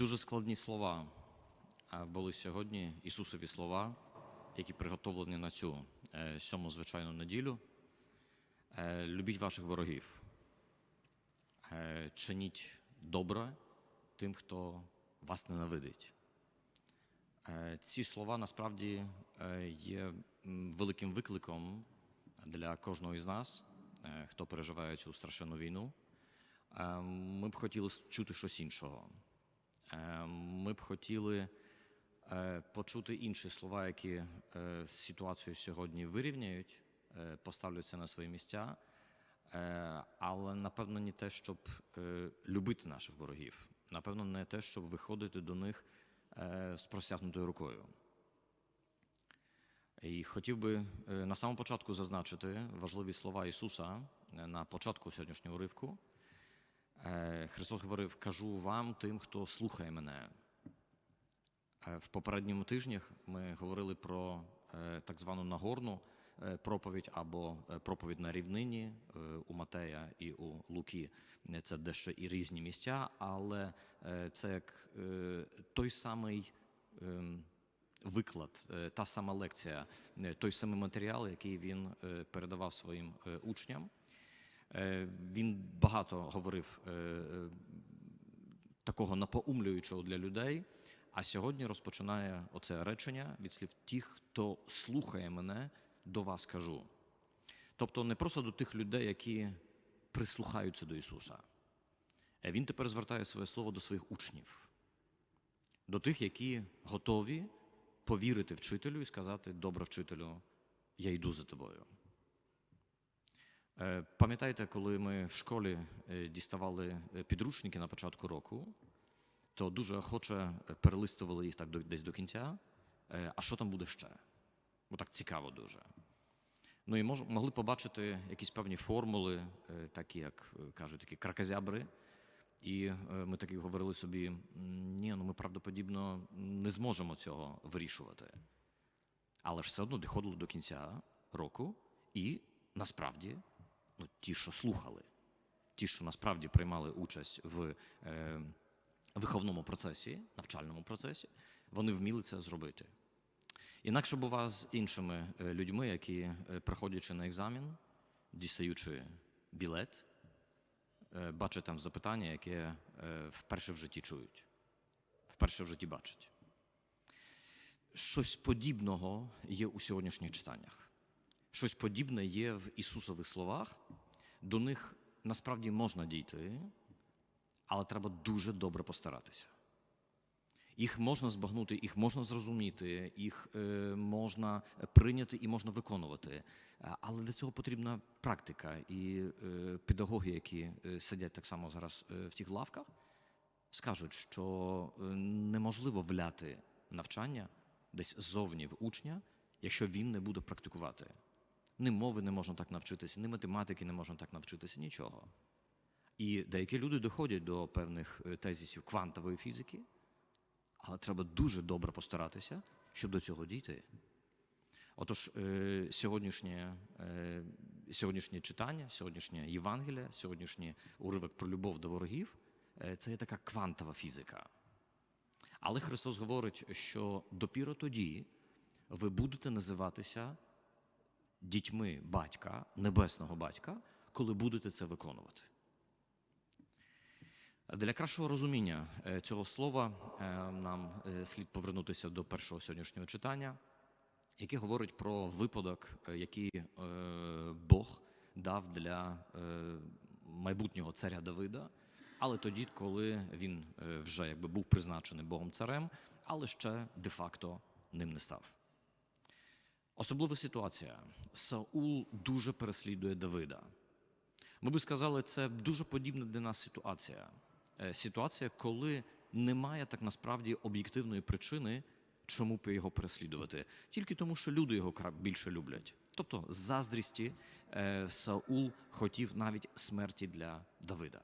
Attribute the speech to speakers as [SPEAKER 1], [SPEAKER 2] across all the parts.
[SPEAKER 1] Дуже складні слова були сьогодні, Ісусові слова, які приготовлені на цю е, сьому звичайну неділю. Е, Любіть ваших ворогів, Е, чиніть добре тим, хто вас ненавидить. Ці слова насправді є великим викликом для кожного із нас, хто переживає цю страшенну війну. Ми б хотіли чути щось іншого. Е, Ми б хотіли е, почути інші слова, які е, ситуацію сьогодні вирівняють, поставляться на свої місця, але напевно не те, щоб любити наших ворогів, напевно, не те, щоб виходити до них з простягнутою рукою. І хотів би на самому початку зазначити важливі слова Ісуса на початку сьогоднішнього уривку. Е, Христос говорив: кажу вам, тим, хто слухає мене. Е, В попередньому тижнях ми говорили про е, так звану нагорну проповідь або проповідь на рівнині у Матея і у Луки. Це дещо і різні місця, але це як той самий ем, виклад, та сама лекція, той самий матеріал, який він передавав своїм учням. Е, Він багато говорив е, е, такого напоумлюючого для людей. А сьогодні розпочинає оце речення від слів тих, хто слухає мене, до вас кажу. Тобто не просто до тих людей, які прислухаються до Ісуса. Він тепер звертає своє слово до своїх учнів, до тих, які готові повірити вчителю і сказати: Добре, вчителю, я йду за тобою. Е, Пам'ятаєте, коли ми в школі е, діставали е, підручники на початку року, то дуже охоче перелистували їх так десь до кінця. А що там буде ще? Бо так цікаво дуже. Ну і мож, могли побачити якісь певні формули, такі, як кажуть, такі кракозябри. І ми таки говорили собі: ні, ну ми правдоподібно не зможемо цього вирішувати. Але ж все одно доходило до кінця року, і насправді ну, ті, що слухали, ті, що насправді приймали участь в е, виховному процесі, навчальному процесі, вони вміли це зробити. Інакше бува з іншими е, людьми, які, е, приходячи на екзамен, дістаючи білет, е, бачать там запитання, яке вперше в житті чують, вперше в житті бачать. Щось подібного є у сьогоднішніх читаннях. Щось подібне є в Ісусових словах. До них насправді можна дійти, але треба дуже добре постаратися. Їх можна збагнути, їх можна зрозуміти, їх е, можна прийняти і можна виконувати. Але для цього потрібна практика. І е, педагоги, які е, сидять так само зараз е, в тих лавках, скажуть, що е, неможливо вляти навчання десь ззовні в учня, якщо він не буде практикувати. Ні мови не можна так навчитися, ні математики не можна так навчитися, нічого. І деякі люди доходять до певних е, тезисів квантової фізики, але треба дуже добре постаратися, щоб до цього дійти. Отож, е, сьогоднішнє, е, сьогоднішнє читання, сьогоднішнє Євангеліє, сьогоднішній уривок про любов до ворогів це є така квантова фізика. Але Христос говорить, що допіро тоді ви будете називатися дітьми батька, небесного батька, коли будете це виконувати. Для кращого розуміння е, цього слова е, нам е, слід повернутися до першого сьогоднішнього читання, яке говорить про випадок, який Бог дав для майбутнього царя Давида, але тоді, коли він вже якби був призначений Богом царем, але ще де-факто ним не став. Особлива ситуація. Саул дуже переслідує Давида. Ми би сказали, це дуже подібна для нас ситуація. Е, Ситуація, коли немає так насправді об'єктивної причини, чому б його переслідувати, тільки тому, що люди його більше люблять. Тобто, з заздрісті е, Саул хотів навіть смерті для Давида.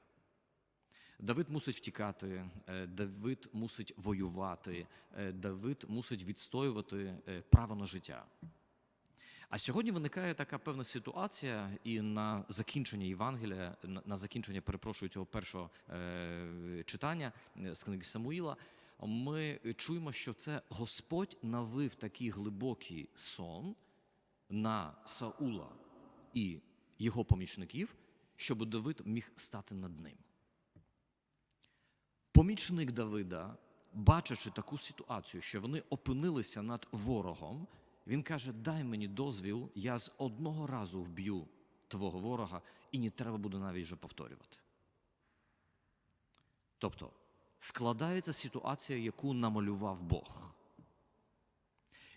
[SPEAKER 1] Давид мусить втікати, е, Давид мусить воювати, Давид мусить відстоювати право на життя. А сьогодні виникає така певна ситуація, і на закінчення Євангелія, на, закінчення, перепрошую, цього першого е, читання е, з книги Самуїла, ми чуємо, що це Господь навив такий глибокий сон на Саула і його помічників, щоб Давид міг стати над ним. Помічник Давида, бачачи таку ситуацію, що вони опинилися над ворогом, він каже: Дай мені дозвіл, я з одного разу вб'ю твого ворога, і не треба буде навіть вже повторювати. Тобто складається ситуація, яку намалював Бог.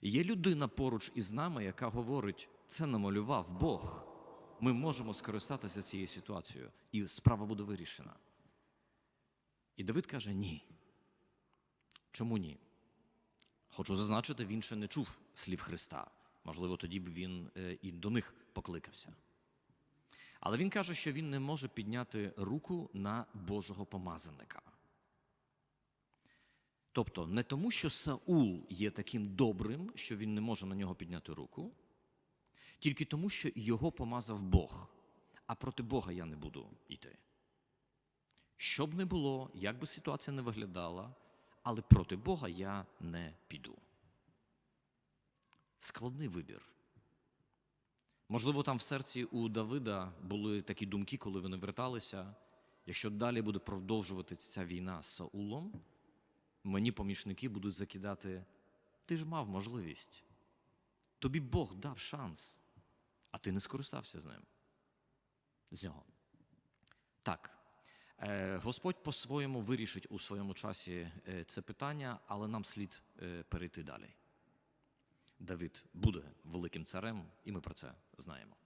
[SPEAKER 1] Є людина поруч із нами, яка говорить, це намалював Бог. Ми можемо скористатися цією ситуацією, і справа буде вирішена. І Давид каже: ні. Чому ні? Хочу зазначити, він ще не чув слів Христа. Можливо, тоді б він е, і до них покликався. Але він каже, що він не може підняти руку на Божого помазаника. Тобто, не тому, що Саул є таким добрим, що він не може на нього підняти руку, тільки тому, що його помазав Бог, а проти Бога я не буду йти. Що б не було, як би ситуація не виглядала, але проти Бога я не піду. Складний вибір. Можливо, там в серці у Давида були такі думки, коли вони верталися. Якщо далі буде продовжуватися ця війна з Саулом, мені помічники будуть закидати. Ти ж мав можливість. Тобі Бог дав шанс, а ти не скористався з ним. З нього. Так. Е, Господь по-своєму вирішить у своєму часі е, це питання, але нам слід е, перейти далі. Давид буде великим царем, і ми про це знаємо.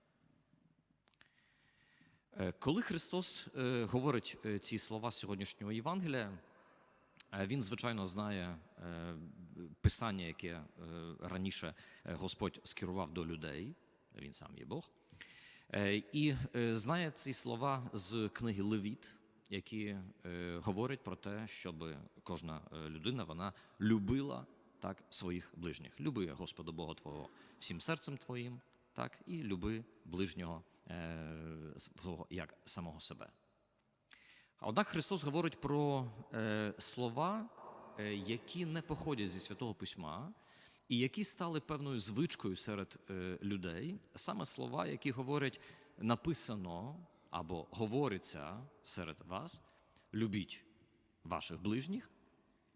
[SPEAKER 1] Коли Христос говорить ці слова сьогоднішнього Євангелія, він, звичайно, знає писання, яке раніше Господь скерував до людей, він сам є Бог, і знає ці слова з книги Левіт, які е, говорять про те, щоб кожна е, людина вона любила так своїх ближніх. Люби Господа Бога Твого всім серцем Твоїм, так і люби ближнього е, свого як самого себе. Однак Христос говорить про слова, які не походять зі святого письма, і які стали певною звичкою серед людей, саме слова, які говорять написано або говориться серед вас: любіть ваших ближніх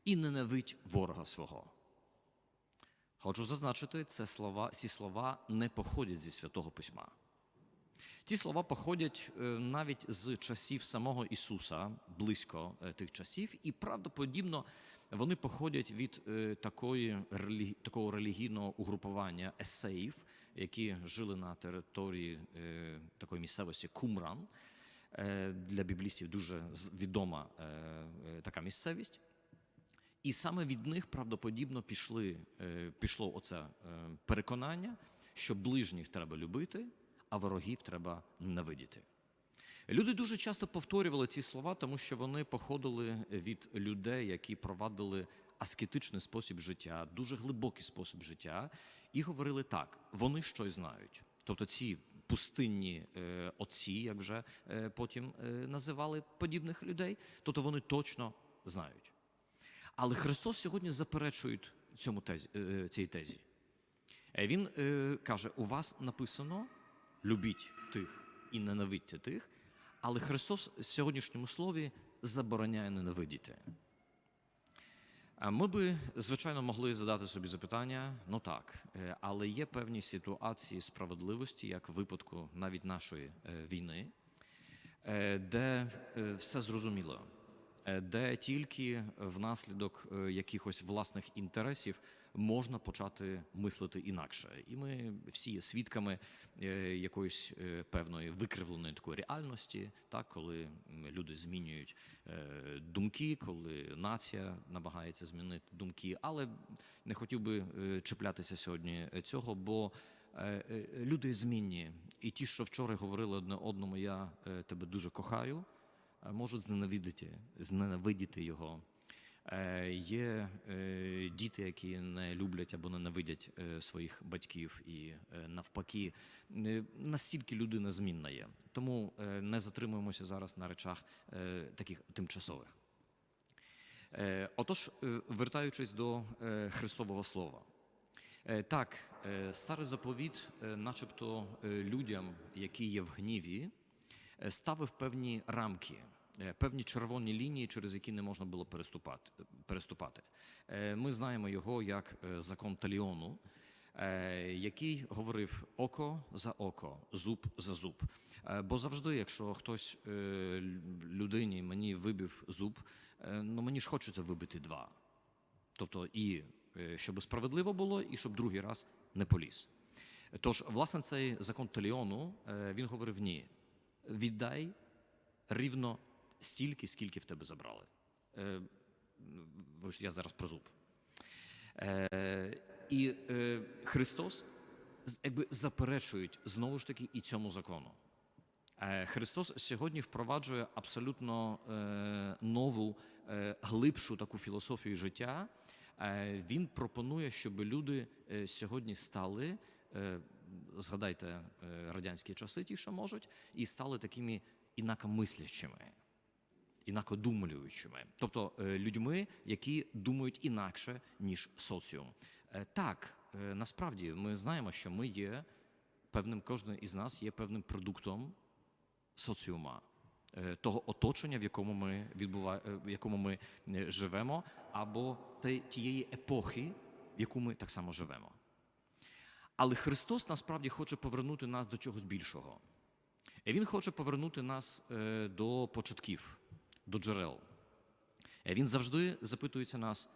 [SPEAKER 1] і ненавидь ворога свого. Хочу зазначити, це слова, ці слова не походять зі святого письма. Ці слова походять е, навіть з часів самого Ісуса, близько е, тих часів, і правдоподібно вони походять від е, такої, такого релігійного угрупування есеїв, які жили на території е, такої місцевості Кумран. Е, Для біблістів дуже відома е, така місцевість. І саме від них правдоподібно пішли, пішло оце переконання, що ближніх треба любити, а ворогів треба ненавидіти. Люди дуже часто повторювали ці слова, тому що вони походили від людей, які провадили аскетичний спосіб життя, дуже глибокий спосіб життя, і говорили так: вони щось знають. Тобто ці пустинні е, отці, як вже е, потім е, називали подібних людей, тобто вони точно знають. Але Христос сьогодні заперечує цьому тезі, цій тезі. Він каже: у вас написано любіть тих і ненавидьте тих, але Христос в сьогоднішньому слові забороняє ненавидіти. Ми би, звичайно, могли задати собі запитання: ну так, е, але є певні ситуації справедливості, як в випадку навіть нашої е, війни, е, де все зрозуміло, де тільки внаслідок якихось власних інтересів можна почати мислити інакше. І ми всі є свідками е, якоїсь е, певної викривленої такої реальності, так, коли люди змінюють е, думки, коли нація намагається змінити думки, але не хотів би чіплятися сьогодні цього, бо люди змінні. І ті, що вчора говорили одне одному, я тебе дуже кохаю, можуть зненавидіти, зненавидіти його Є е, діти, які не люблять або ненавидять е, своїх батьків, і е, навпаки, е, настільки людина змінна є. Тому е, не затримуємося зараз на речах е, таких тимчасових. Е, Отож, е, вертаючись до е, Христового Слова. Е, Так, е, старий заповіт, е, начебто е, людям, які є в гніві, е, ставив певні рамки, е, певні червоні лінії, через які не можна було переступати. Е, Ми знаємо його як е, закон Таліону, е, який говорив око за око, зуб за зуб. Е, Бо завжди, якщо хтось е, людині мені вибив зуб, е, ну мені ж хочеться вибити два. Тобто і е, щоб справедливо було, і щоб другий раз не поліз. Тож, власне, цей закон Таліону е, він говорив: ні, віддай рівно стільки, скільки в тебе забрали. Е, Я зараз про зуб. Е, І е, Христос якби заперечують знову ж таки і цьому закону. Е, Христос сьогодні впроваджує абсолютно е, нову, е, глибшу таку філософію життя. Е, Він пропонує, щоб люди е, сьогодні стали, е, згадайте е, радянські часи, ті, що можуть, і стали такими інакомислящими, інакодумлюючими, тобто е, людьми, які думають інакше, ніж соціум. Е, Так, е, насправді ми знаємо, що ми є певним, кожен із нас є певним продуктом соціума, того оточення, в якому ми відбува... в якому ми живемо, або тієї епохи, в яку ми так само живемо. Але Христос насправді хоче повернути нас до чогось більшого. Він хоче повернути нас до початків, до джерел. Він завжди запитується нас,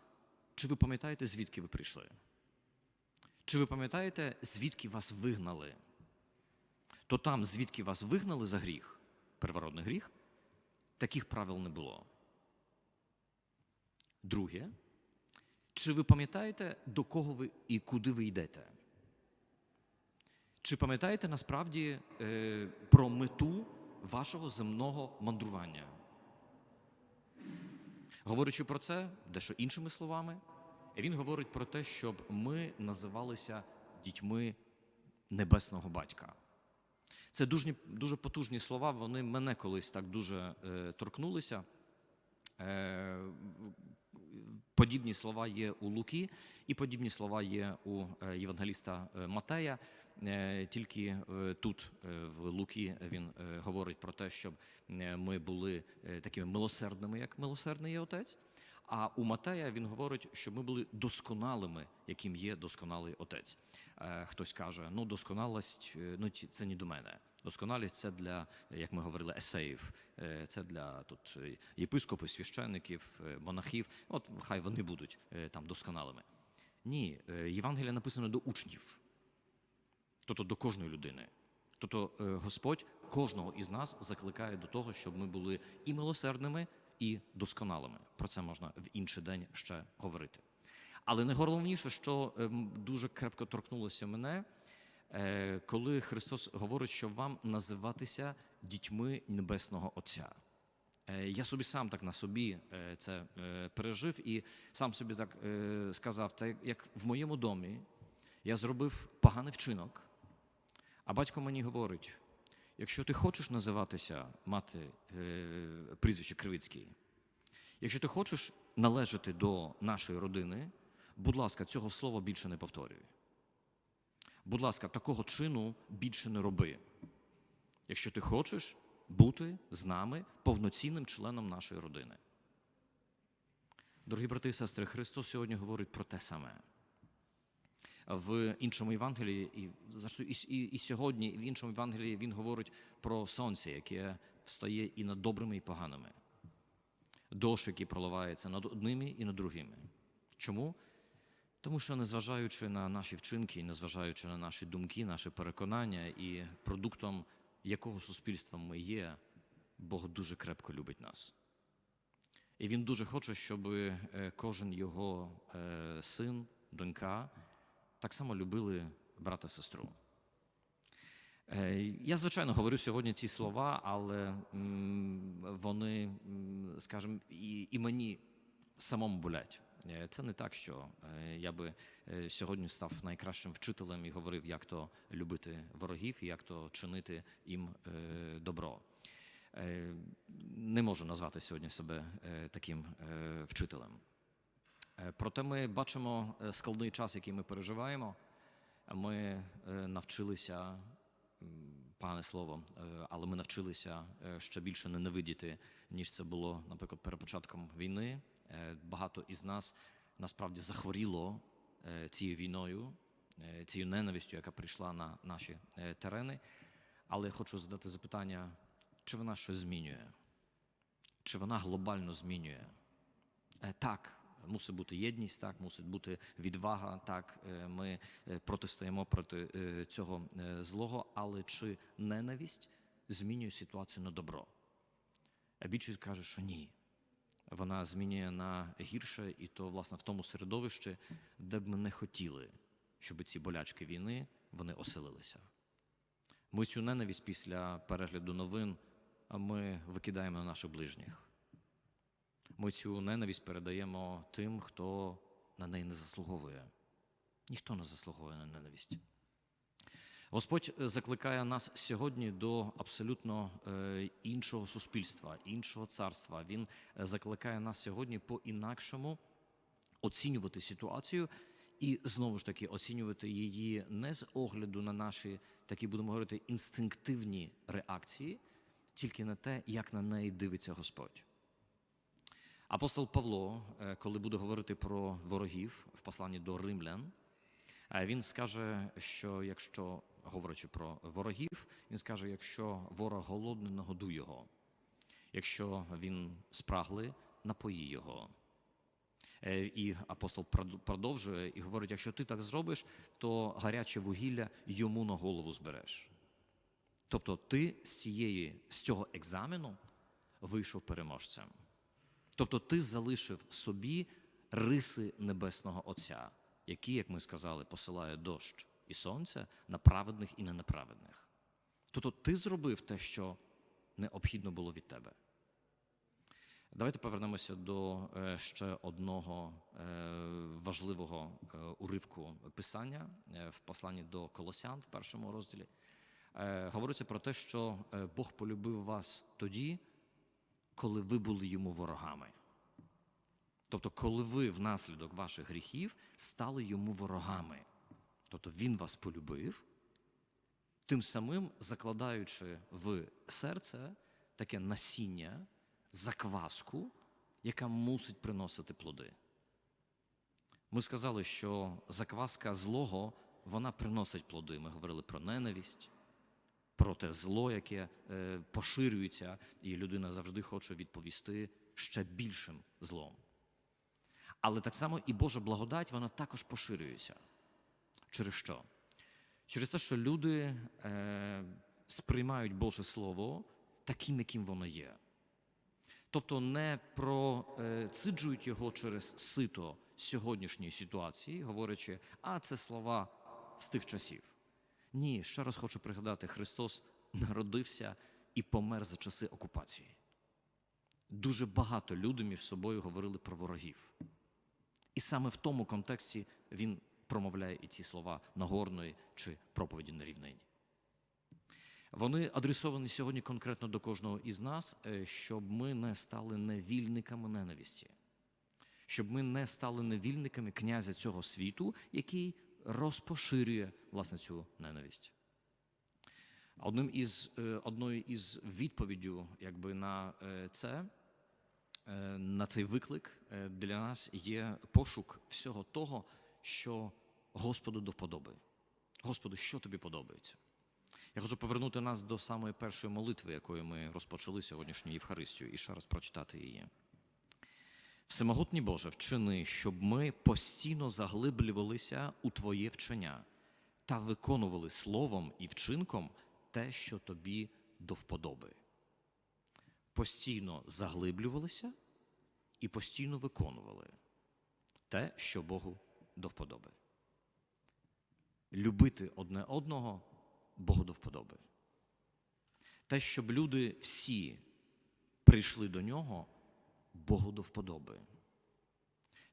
[SPEAKER 1] чи ви пам'ятаєте, звідки ви прийшли? Чи ви пам'ятаєте, звідки вас вигнали? то там, звідки вас вигнали за гріх, первородний гріх, таких правил не було. Друге, чи ви пам'ятаєте, до кого ви і куди ви йдете? Чи пам'ятаєте насправді е, про мету вашого земного мандрування? Говорячи про це, дещо іншими словами, він говорить про те, щоб ми називалися дітьми небесного батька. Це дуже, дуже потужні слова. Вони мене колись так дуже е, торкнулися. Е, подібні слова є у Луки, і подібні слова є у е, євангеліста е, Матея. Е, тільки е, тут, е, в Луки, він говорить про те, щоб ми були такими милосердними, як милосердний є отець. А у Матея він говорить, щоб ми були досконалими, яким є досконалий отець. Хтось каже, ну досконалість, ну це не до мене. Досконалість це для, як ми говорили, есеїв, це для тут єпископів, священників, монахів. От хай вони будуть там досконалими. Ні, Євангелія написано до учнів, тобто до кожної людини. Тобто е, Господь кожного із нас закликає до того, щоб ми були і милосердними, і досконалими. Про це можна в інший день ще говорити. Але найголовніше, що ем, дуже крепко торкнулося мене, е, коли Христос говорить, що вам називатися дітьми Небесного Отця. Е, Я собі сам так на собі це пережив і сам собі так сказав, та як в моєму домі я зробив поганий вчинок, а батько мені говорить: якщо ти хочеш називатися мати е, прізвище Кривицький, якщо ти хочеш належати до нашої родини, будь ласка, цього слова більше не повторюй. Будь ласка, такого чину більше не роби. Якщо ти хочеш бути з нами повноцінним членом нашої родини. Дорогі брати і сестри, Христос сьогодні говорить про те саме. В іншому Євангелії, і, і, і, сьогодні, в іншому Євангелії він говорить про сонце, яке встає і над добрими, і поганими. Дощ, який проливається над одними і над другими. Чому? Тому що, незважаючи на наші вчинки, незважаючи на наші думки, наші переконання і продуктом якого суспільства ми є, Бог дуже крепко любить нас. І він дуже хоче, щоб е, кожен його е, син, донька так само любили брата сестру. Е, Я, звичайно, говорю сьогодні ці слова, але вони, скажімо, і, і мені самому болять. Е, Це не так, що е, я би сьогодні став найкращим вчителем і говорив, як то любити ворогів і як то чинити їм добро. Не можу назвати сьогодні себе таким вчителем. Е, Проте ми бачимо е, складний час, який ми переживаємо. Ми е, навчилися, пане слово, але ми навчилися ще більше ненавидіти, ніж це було, наприклад, перед початком війни. Багато із нас насправді захворіло цією війною, цією ненавистю, яка прийшла на наші терени. Але я хочу задати запитання, чи вона щось змінює? Чи вона глобально змінює? Так, мусить бути єдність, так, мусить бути відвага, так, е, ми е, протистоїмо проти е, цього злого, але чи ненависть змінює ситуацію на добро? А більшість каже, що ні. Вона змінює на гірше, і то, власне, в тому середовищі, де б ми не хотіли, щоб ці болячки війни вони оселилися. Ми цю ненависть після перегляду новин ми викидаємо на наших ближніх. Ми цю ненависть передаємо тим, хто на неї не заслуговує. Ніхто не заслуговує на ненависть. Господь закликає нас сьогодні до абсолютно е, іншого суспільства, іншого царства. Він е, закликає нас сьогодні по-інакшому оцінювати ситуацію і знову ж таки оцінювати її не з огляду на наші такі, будемо говорити, інстинктивні реакції, тільки на те, як на неї дивиться Господь. Апостол Павло, е, коли буде говорити про ворогів в посланні до римлян, е, він скаже, що якщо говорячи про ворогів, він скаже, якщо ворог голодний, нагодуй його, якщо він спраглий, напої його. Е, І апостол продовжує і говорить: якщо ти так зробиш, то гаряче вугілля йому на голову збереш. Тобто ти з, цієї, з цього екзамену вийшов переможцем. Тобто ти залишив собі риси Небесного Отця, які, як ми сказали, посилає дощ і сонце на праведних і на неправедних. Тобто ти зробив те, що необхідно було від тебе. Давайте повернемося до е, ще одного е, важливого е, уривку писання в посланні до Колосян в першому розділі. Говориться про те, що Бог полюбив вас тоді, коли ви були йому ворогами. Тобто, коли ви внаслідок ваших гріхів стали йому ворогами. Тобто він вас полюбив, тим самим закладаючи в серце таке насіння, закваску, яка мусить приносити плоди. Ми сказали, що закваска злого вона приносить плоди. Ми говорили про ненависть, про те зло, яке е, поширюється, і людина завжди хоче відповісти ще більшим злом. Але так само і Божа благодать вона також поширюється. Через що? Через те, що люди е, сприймають Боже Слово таким, яким воно є. Тобто не проциджують його через сито сьогоднішньої ситуації, говорячи, а це слова з тих часів. Ні, ще раз хочу пригадати, Христос народився і помер за часи окупації. Дуже багато людей між собою говорили про ворогів. І саме в тому контексті він промовляє і ці слова Нагорної чи проповіді на рівнині. Вони адресовані сьогодні конкретно до кожного із нас, е, щоб ми не стали невільниками ненависті, щоб ми не стали невільниками князя цього світу, який розпоширює власне цю ненависть. Одним із, е, одною із відповіддю якби, на е, це, е, на цей виклик для нас є пошук всього того, що Господу до вподоби. Господи, що тобі подобається? Я хочу повернути нас до самої першої молитви, якою ми розпочали сьогоднішню Євхаристію, і ще раз прочитати її. Всемогутній Боже, вчини, щоб ми постійно заглиблювалися у Твоє вчення та виконували словом і вчинком те, що тобі до вподоби. Постійно заглиблювалися і постійно виконували те, що Богу до вподоби. Любити одне одного Богу до вподоби. Те, щоб люди всі прийшли до нього, Богу до вподоби.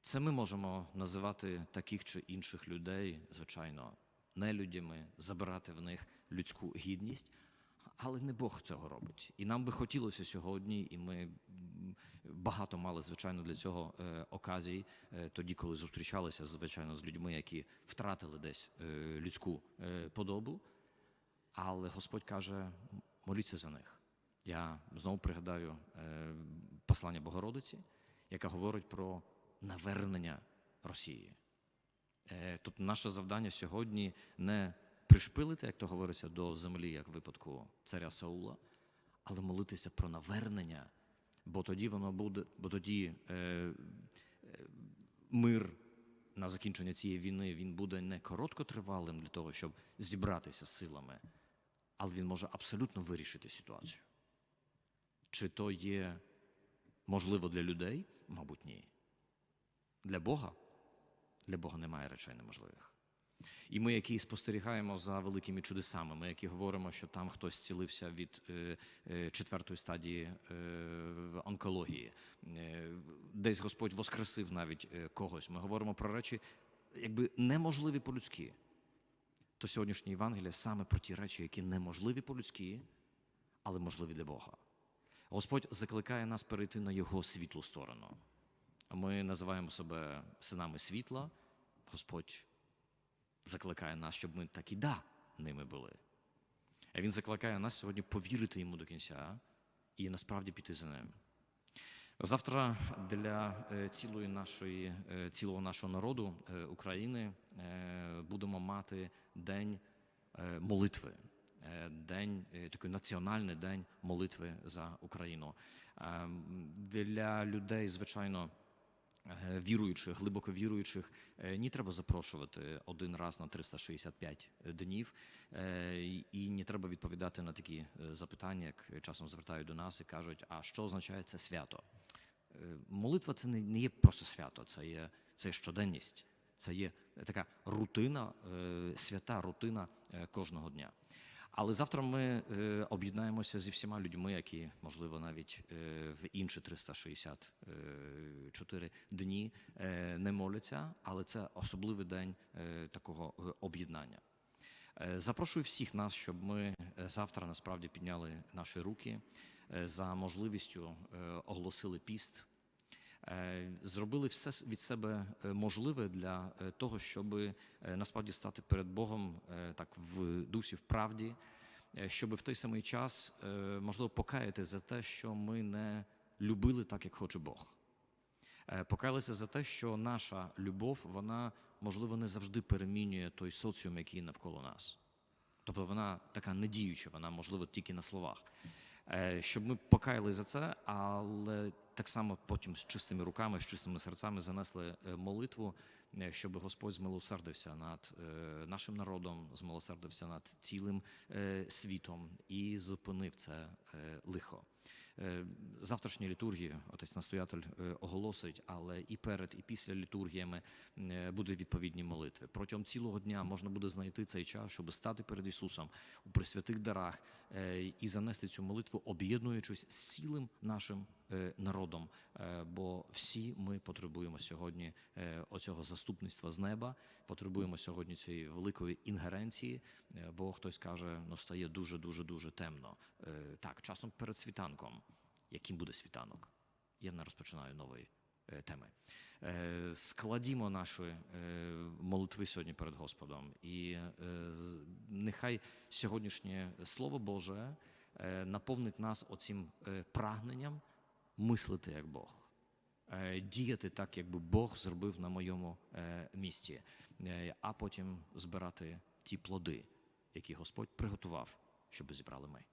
[SPEAKER 1] Це ми можемо називати таких чи інших людей, звичайно, нелюдями, забирати в них людську гідність, але не Бог цього робить. І нам би хотілося сьогодні, і ми багато мали, звичайно, для цього е, оказій, е, тоді, коли зустрічалися, звичайно, з людьми, які втратили десь е, людську подобу. Але Господь каже: моліться за них. Я знову пригадаю е, послання Богородиці, яка говорить про навернення Росії. Е, Тут наше завдання сьогодні не пришпилити, як то говориться, до землі, як в випадку царя Саула, але молитися про навернення, бо тоді воно буде, бо тоді е, мир на закінчення цієї війни він буде не короткотривалим для того, щоб зібратися з силами, але він може абсолютно вирішити ситуацію. Чи то є можливо для людей? Мабуть, ні. Для Бога? Для Бога немає речей неможливих. І ми, які спостерігаємо за великими чудесами, ми, які говоримо, що там хтось зцілився від е, е, четвертої стадії е, онкології, десь Господь воскресив навіть когось. Ми говоримо про речі, якби неможливі по-людськи. То сьогоднішнє Євангеліє саме про ті речі, які неможливі по-людськи, але можливі для Бога. Господь закликає нас перейти на Його світлу сторону. Ми називаємо себе синами світла. Господь закликає нас, щоб ми так і да ними були. А Він закликає нас сьогодні повірити йому до кінця і насправді піти за ним. Завтра для е, цілої нашої, е, цілого нашого народу е, України будемо мати день молитви. Е, День е, такий національний день молитви за Україну. Е, Для людей, звичайно, віруючих, глибоко віруючих, не треба запрошувати один раз на 365 днів, і- не треба відповідати на такі запитання, як часом звертають до нас і кажуть, а що означає це свято? Молитва це не, є просто свято, це є, це є щоденність, це є така рутина, свята рутина кожного дня. Але завтра ми е, об'єднаємося зі всіма людьми, які, можливо, навіть е, в інші 364 дні е, не моляться, але це особливий день е, такого е, об'єднання. Е, Запрошую всіх нас, щоб ми е, завтра насправді підняли наші руки е, за можливістю е, оголосили піст, е, зробили все від себе е, можливе для е, того, щоб е, насправді стати перед Богом е, так в дусі, в правді, е, щоб в той самий час е, можливо покаяти за те, що ми не любили так, як хоче Бог. Е, Покаялися за те, що наша любов, вона можливо не завжди перемінює той соціум, який навколо нас. Тобто вона така недіюча, вона можливо тільки на словах. Е, Щоб ми покаяли за це, але так само потім з чистими руками, з чистими серцями занесли е, молитву, е, щоб Господь змилосердився над е, нашим народом, змилосердився над цілим світом і зупинив це лихо. Завтрашні літургії отець настоятель оголосить, але і перед, і після літургіями будуть відповідні молитви. Протягом цілого дня можна буде знайти цей час, щоб стати перед Ісусом у присвятих дарах і занести цю молитву, об'єднуючись з цілим нашим народом. Е, Бо всі ми потребуємо сьогодні е, оцього заступництва з неба, потребуємо сьогодні цієї великої інгеренції, е, бо хтось каже, ну стає дуже, дуже, дуже темно. Е, Так, часом перед світанком. Яким буде світанок? Я не розпочинаю нової е, теми. Е, Складімо наші е, молитви сьогодні перед Господом, і е, нехай сьогоднішнє Слово Боже е, наповнить нас оцим е, прагненням мислити як Бог, е, діяти так, якби Бог зробив на моєму е, місці, е, а потім збирати ті плоди, які Господь приготував, щоб зібрали ми.